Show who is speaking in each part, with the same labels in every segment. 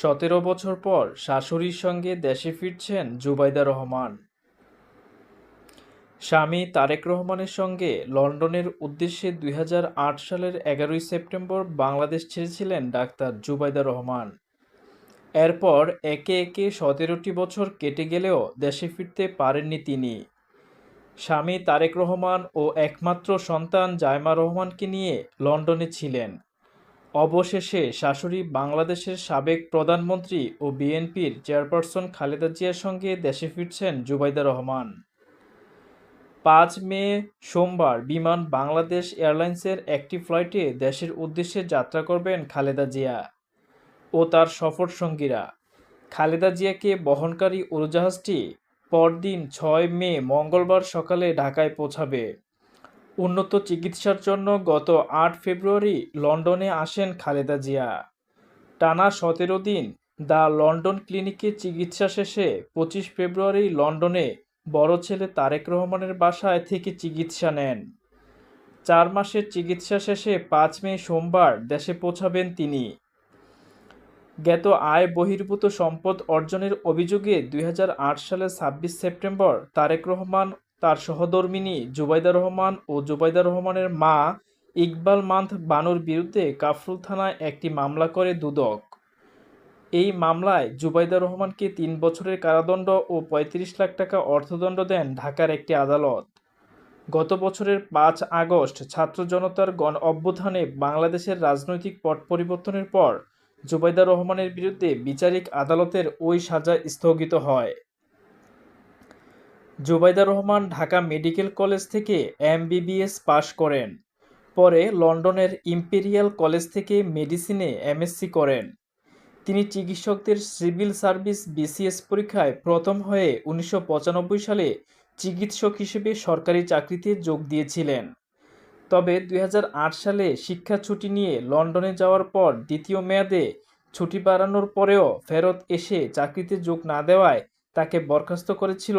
Speaker 1: সতেরো বছর পর শাশুড়ির সঙ্গে দেশে ফিরছেন জুবাইদা রহমান। স্বামী তারেক রহমানের সঙ্গে লন্ডনের উদ্দেশ্যে দুই হাজার আট সালের এগারোই সেপ্টেম্বর বাংলাদেশ ছেড়েছিলেন ডাক্তার জুবাইদা রহমান। এরপর একে একে সতেরোটি বছর কেটে গেলেও দেশে ফিরতে পারেননি তিনি। স্বামী তারেক রহমান ও একমাত্র সন্তান জায়মা রহমানকে নিয়ে লন্ডনে ছিলেন। অবশেষে শাশুড়ি বাংলাদেশের সাবেক প্রধানমন্ত্রী ও বিএনপির চেয়ারপারসন খালেদা জিয়ার সঙ্গে দেশে ফিরছেন জুবাইদা রহমান। পাঁচ মে সোমবার বিমান বাংলাদেশ এয়ারলাইন্সের একটি ফ্লাইটে দেশের উদ্দেশ্যে যাত্রা করবেন খালেদা জিয়া ও তার সফর সঙ্গীরা। খালেদা জিয়াকে বহনকারী উড়োজাহাজটি পরদিন ছয় মে মঙ্গলবার সকালে ঢাকায় পৌঁছাবে। উন্নত চিকিৎসার জন্য গত আট ফেব্রুয়ারি লন্ডনে আসেন খালেদা জিয়া। টানা সতেরো দিন দ্য লন্ডন ক্লিনিকে চিকিৎসা শেষে পঁচিশ ফেব্রুয়ারি লন্ডনে বড় ছেলে তারেক রহমানের বাসায় থেকে চিকিৎসা নেন। চার মাসের চিকিৎসা শেষে পাঁচ মে সোমবার দেশে পৌঁছাবেন তিনি। জ্ঞাত আয় বহির্ভূত সম্পদ অর্জনের অভিযোগে দুই হাজার আট সালের ছাব্বিশ সেপ্টেম্বর তারেক রহমান তার সহধর্মিনী জুবাইদা রহমান ও জুবাইদা রহমানের মা ইকবাল মান্থ বানুর বিরুদ্ধে কাফরুল থানায় একটি মামলা করে দুদক। এই মামলায় জুবাইদা রহমানকে তিন বছরের কারাদণ্ড ও পঁয়ত্রিশ লাখ টাকা অর্থদণ্ড দেন ঢাকার একটি আদালত। গত বছরের পাঁচ আগস্ট ছাত্র জনতার গণ অভ্যুত্থানে বাংলাদেশের রাজনৈতিক পট পরিবর্তনের পর জুবাইদা রহমানের বিরুদ্ধে বিচারিক আদালতের ওই সাজা স্থগিত হয়। জুবাইদা রহমান ঢাকা মেডিকেল কলেজ থেকে এমবিবিএস পাশ করেন। পরে লন্ডনের ইম্পেরিয়াল কলেজ থেকে মেডিসিনে এমএসসি করেন। তিনি চিকিৎসকদের সিভিল সার্ভিস বিসিএস পরীক্ষায় প্রথম হয়ে উনিশশো পঁচানব্বই সালে চিকিৎসক হিসেবে সরকারি চাকরিতে যোগ দিয়েছিলেন। তবে দু হাজার আট সালে শিক্ষা ছুটি নিয়ে লন্ডনে যাওয়ার পর দ্বিতীয় মেয়াদে ছুটি বাড়ানোর পরেও ফেরত এসে চাকরিতে যোগ না দেওয়ায় তাকে বরখাস্ত করেছিল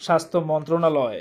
Speaker 1: স্বাস্থ্য মন্ত্রণালয়।